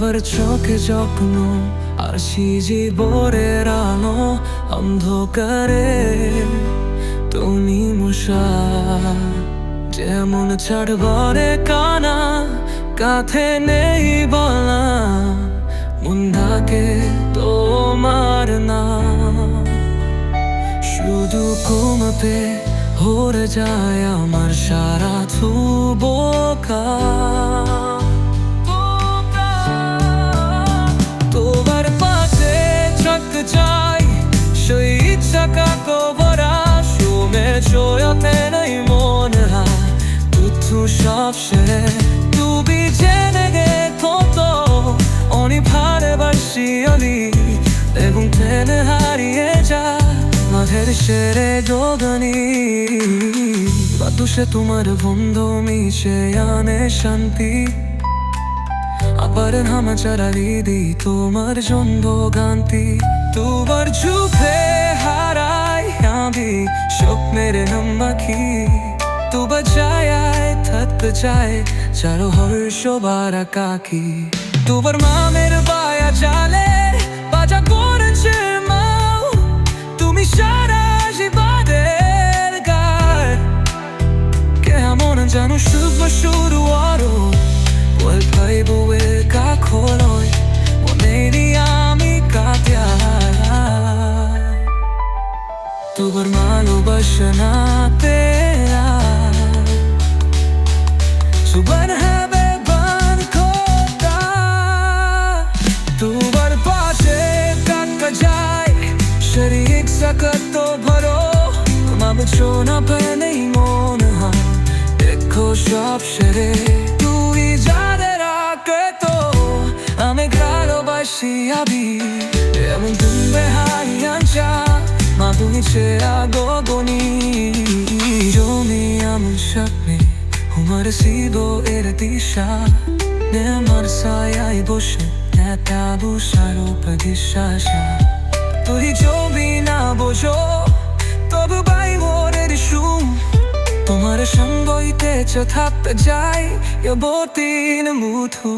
চোখে যত্ন আর জীবরের আলো অন্ধকারে। তুমি মশা, যেমন ছাড়বরে কানা, কাথে নেই বলা মুন্দাকে তোমার না। শুধু ঘুমাতে হরে যায় আমার সারা থুবোকা কাকো ভরা সুমের জয়তে নেই মনে হয় তুথু সব সেরে তুমি জেনে গে তো অনি ভালোবাসি অলি এবং টেনে হারিয়ে যা মাঝের সেরে দোদনি বাতুসে তোমার বন্ধু মিশে আনে শান্তি আবার হামাচারা দিদি তোমার জন্ম গান্তি তোমার আমি স্বপ্নের নাম্বাকি তু বাজায় থাকতে চায় চারো হর্ষ বারা কাকি তোমার মামের বায়া চালে বাজা তোমার ভালোবাসনা পেয়া সুবান হবে তোমার পাশে কাকা যায়, শরীর সকত তো ভরো। তোমার ছোনা পে নেই মন দেখো সব সেরে। তুই যাদের রাখে তো, আমি ভালোবাসি আবি। মা তুমি ছেড়া গগনি জমি আমার স্বপ্নে, হুমার সিদো এর দিশা। নে আমার সায়াই বসে নেতা বুসার উপদিশাসা তুই জমি না বোঝো, তবু বাই ওরের সুম তোমার সঙ্গইতে চথাপ এ বতিন মুথু